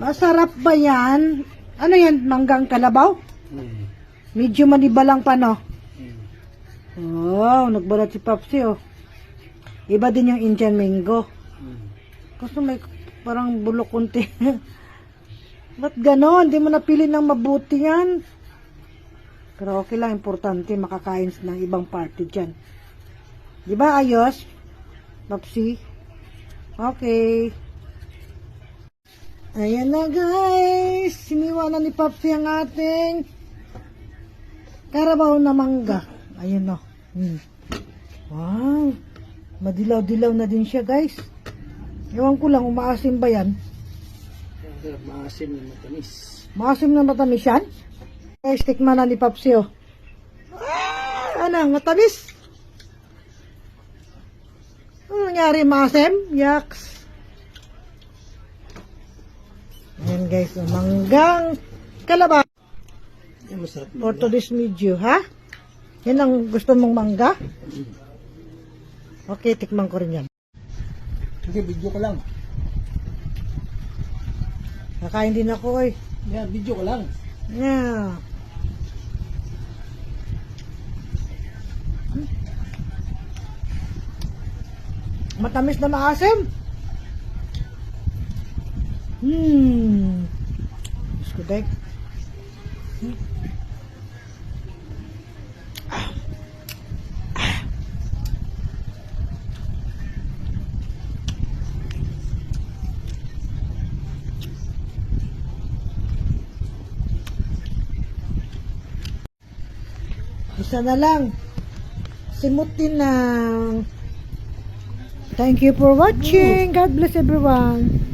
Masarap ba yan? Ano yan? Manggang kalabaw? Hmm. Medyo manibalang pa, no? Hmm. Wow, nagbalat si Papsi, oh. Iba din yung Indian mango. Hmm. Kaso may parang bulok kunti. Ba't ganon? Hindi mo napili ng mabuti yan. Pero okay lang, importante makakain ng ibang party dyan. Di ba ayos? Papsi? Okay. Ayan na guys. Siniwanan ni Papsi ang ating karabaw na mangga. Ayan o. Hmm. Wow. Madilaw-dilaw na din siya guys. Ewan ko lang, umaasim ba yan? Maasim na matamis. Maasim na matamis yan? Guys, tikman na ni Papsi oh. Ah, ano, matamis? Ano nangyari, maasim? Yaks. Ayan guys, oh, manggang kalaba. Ay, masarap Or to this medyo, ha? Yan ang gusto mong mangga? Okay, tikman ko rin yan. Sige, video ka lang. Kakain din ako eh. Yan, video ka lang. Yeah. Matamis na maasim. Hmm. Diyos ko, Dek. Ah. Ah. Isa na lang. Simutin na. Thank you for watching. God bless everyone.